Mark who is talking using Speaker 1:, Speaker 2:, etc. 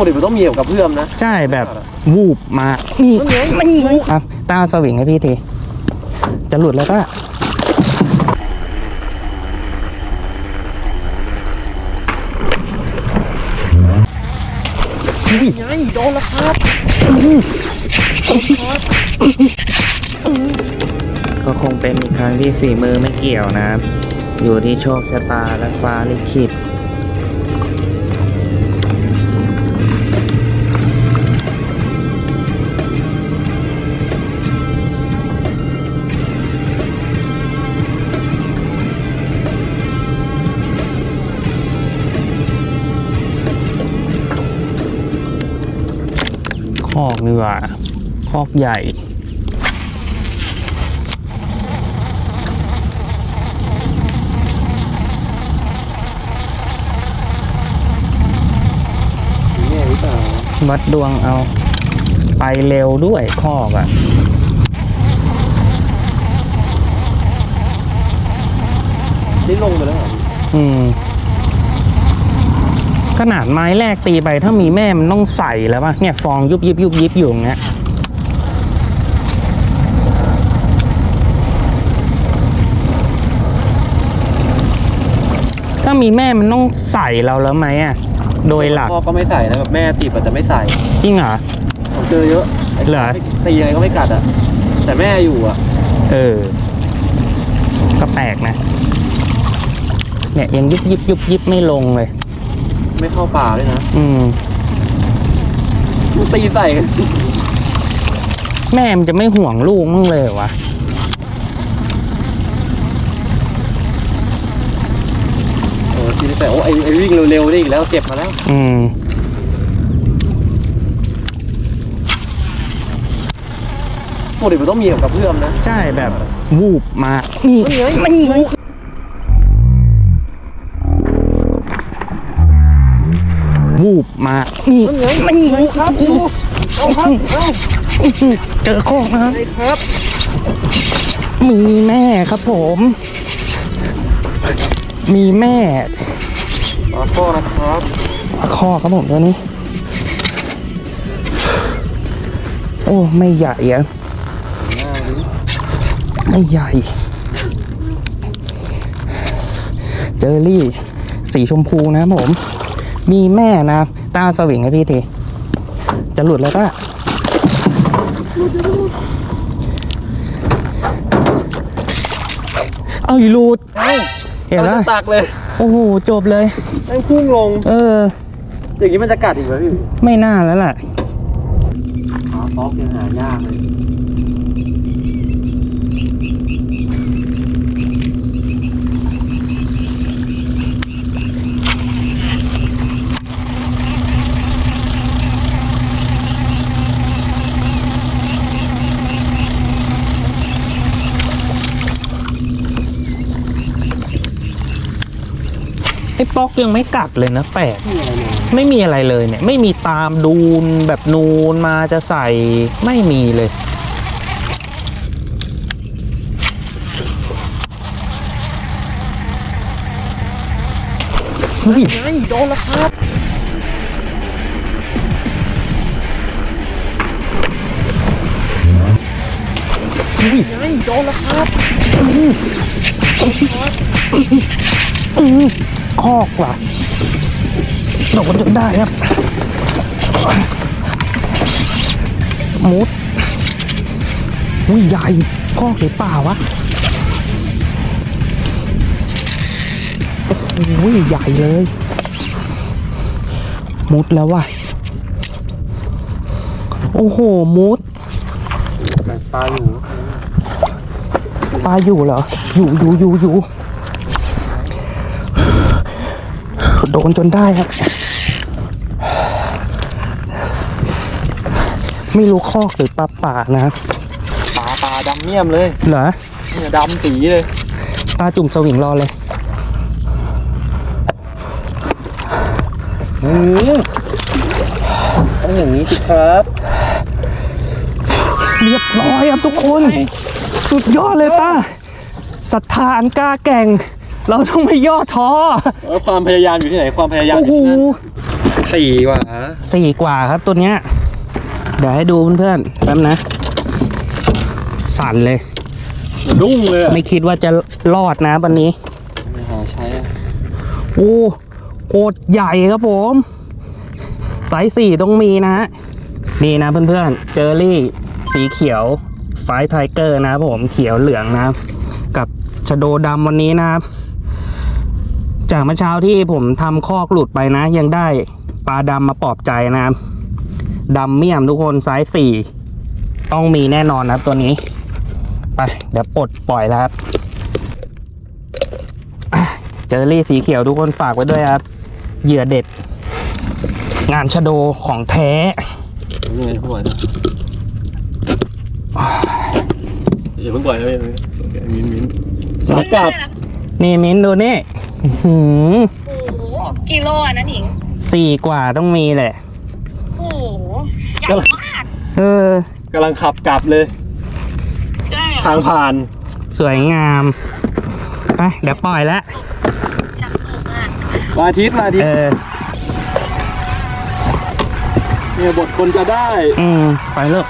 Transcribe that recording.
Speaker 1: กติมันต้องมีกับเพื่อมนะ
Speaker 2: ใช่แบบวูบมานี่
Speaker 1: นั่นไง
Speaker 2: นี่ไงครับตาเอาสวิงให้พี่ที จะหลุดแล้วก็
Speaker 1: นี่ไงโดนแล้วครับ
Speaker 2: ก็คงเป็นอีกครั้งที่ฝีมือไม่เกี่ยวนะครับ อยู่ที่โชคชะตาและฟ้าลิขิต อกดีกว่าคอกใหญ่
Speaker 1: นี่ไงหรือเปล่า
Speaker 2: วัดดวงเอา ไปเร็วด้วยคอกอะ่ะ
Speaker 1: นี่ลงไปแล้วเหรอ
Speaker 2: อืม ขนาดไม้แรกตีไปถ้ามีแม่มันต้องใส่แล้วป่ะเนี่ยฟองยุบยิบยุบยิบอยู่อย่างเงี้ยถ้ามีแม่มันต้องใส่เราแล้วไหมอะโดยหลัก
Speaker 1: พ่อก็ไม่ใส่นะแบบแม่จีบอาจจะไม่ใส่
Speaker 2: จริงเหรอ
Speaker 1: ผมเจอเยอะ
Speaker 2: เหรอ
Speaker 1: ตียังไงก็ไม่กัดอะแต่แม่อยู่อะ
Speaker 2: เออ ก็แปลกนะ เนี่ยยังยุบยิบยุบยิบไม่ลงเลย
Speaker 1: ไม่เข้าป่าด้วยนะ
Speaker 2: อืม
Speaker 1: ตีใส่กัน
Speaker 2: แม่มันจะไม่ห่วงลูกมั้งเลยเหรอวะ
Speaker 1: เออตีใส่โอ้ไอไอวิ่งเร็วๆนี่อีกแล้วเจ็บมาแล้ว
Speaker 2: อืม
Speaker 1: ปกติมันต้องมีกับเพื่อมนะ
Speaker 2: ใช่แบบวูบมานี่
Speaker 1: นั่นไง
Speaker 2: นี่ไง วูบมานี่
Speaker 1: นั่นไง
Speaker 2: นี่ไง
Speaker 1: ครับดูเอาครับเอา
Speaker 2: เจอโคอกนะครับ
Speaker 1: ไอ้ครับ
Speaker 2: มีแม่ครับผม มีแม่
Speaker 1: มาพ่อนะครับ
Speaker 2: คอกครับผมตัวนี้ โอ้ไม่ใหญ่อะ
Speaker 1: หน้าดิ
Speaker 2: ไม่ใหญ่ เจอรี่ สีชมพูนะครับผม มีแม่นะตาเอาสวิงให้พี่ทีจะหลุดแล้วก็เอาอีหลุด
Speaker 1: เอ้า
Speaker 2: เห็น
Speaker 1: เรา
Speaker 2: ไหม
Speaker 1: จะตักเลย
Speaker 2: โอ้โหจบเลย
Speaker 1: แม่งพุ่งลง
Speaker 2: เออ
Speaker 1: อย่างนี้มันจะกัดอีกไหมพี่
Speaker 2: ไม่น่าแล้วแหละ
Speaker 1: อ๋อซอกยังหายากเลย
Speaker 2: อ้ป๊อกยังไม่กัดเลยนะแปลก
Speaker 1: นี่อะไรเนี่ย
Speaker 2: ไม่มีอะไรเลยเนี่ย ไม่มีตามดูนแบบนูนมาจะใส่ไม่มีเลย เฮ้ย
Speaker 1: ไงโดนแล้วครับ
Speaker 2: เฮ้ย
Speaker 1: ไงโดนแล้วครับ
Speaker 2: อือ คอกว่ะโดนจนได้ครับมุดอุ้ยใหญ่คอกหรือเปล่าวะโอ้โหใหญ่เลย มุดแล้วว่ะโอ้โห มุด
Speaker 1: แต่ปลาอยู่
Speaker 2: ปลาอยู่เหรอ อยู่อยู่อยู่อยู่ โดนจนได้ครับ ไม่รู้คอกหรือปลาป่านะ
Speaker 1: ปลาปลาดำเมี่ยมเลย
Speaker 2: เหรอ
Speaker 1: เนี่ยดำตีเลย
Speaker 2: ตาจุ่มสวิงรอเลย
Speaker 1: อืมต้องอย่างนี้สิครับ
Speaker 2: เรียบร้อยครับทุกคน สุดยอดเลยป้าศรัทธาอันกล้าแกร่ง เราต้องไม่ย่อท้อ
Speaker 1: แล้วความพยายามอยู่ที่ไหนความพยายามอ
Speaker 2: โอ้โห
Speaker 1: ยู่ที่นั่นสี่กว่า
Speaker 2: สี่กว่าครับตัวเนี้ย เดี๋ยวให้ดูเพื่อนๆแป๊บนะ สั่นเลย
Speaker 1: รุ่งเลยอะ
Speaker 2: ไม่คิดว่าจะรอดนะวันนี้
Speaker 1: ไม่หาใช้อะ
Speaker 2: โอ้โคตรใหญ่ครับผมไซส์สี่ต้องมีนะฮะนี่นะเพื่อนๆ เจอรี่สีเขียวไฟไทเกอร์นะครับผมเขียวเหลืองนะครับกับชะโดดำวันนี้นะครับ จากเมื่อเช้าที่ผมทำคอกหลุดไปนะ ยังได้ปลาดำมาปลอบใจนะครับดำเมี่ยมทุกคนไซส์สี่ต้องมีแน่นอนนะครับตัวนี้ ไปเดี๋ยวปลดปล่อยแล้วครับ เจอรี่สีเขียวทุกคนฝากไว้ด้วยครับ เหยื่อเด็ด งานชะโดของแท้
Speaker 1: ยังไงปล่อยนะอย่าเพิ่งปล่อยนะพี่มินมินมากลับ
Speaker 2: นี่มิ้นดูนี่ อื้อหือ
Speaker 3: โอ้โหกิโลอะนะหนิง
Speaker 2: สี่กว่าต้องมีแหละ
Speaker 3: โอ้โหใหญ่มาก
Speaker 2: เออ
Speaker 1: กำลังขับกลับเลย
Speaker 3: ใช่
Speaker 1: ทางผ่าน
Speaker 2: สวยงามไปเดี๋ยวปล่อยแล้ว
Speaker 1: วันอาทิตย์วันอาทิต
Speaker 2: เอ
Speaker 1: ย์
Speaker 2: อ
Speaker 1: เนี่ยบทคนจะได้
Speaker 2: อืม ไปลูก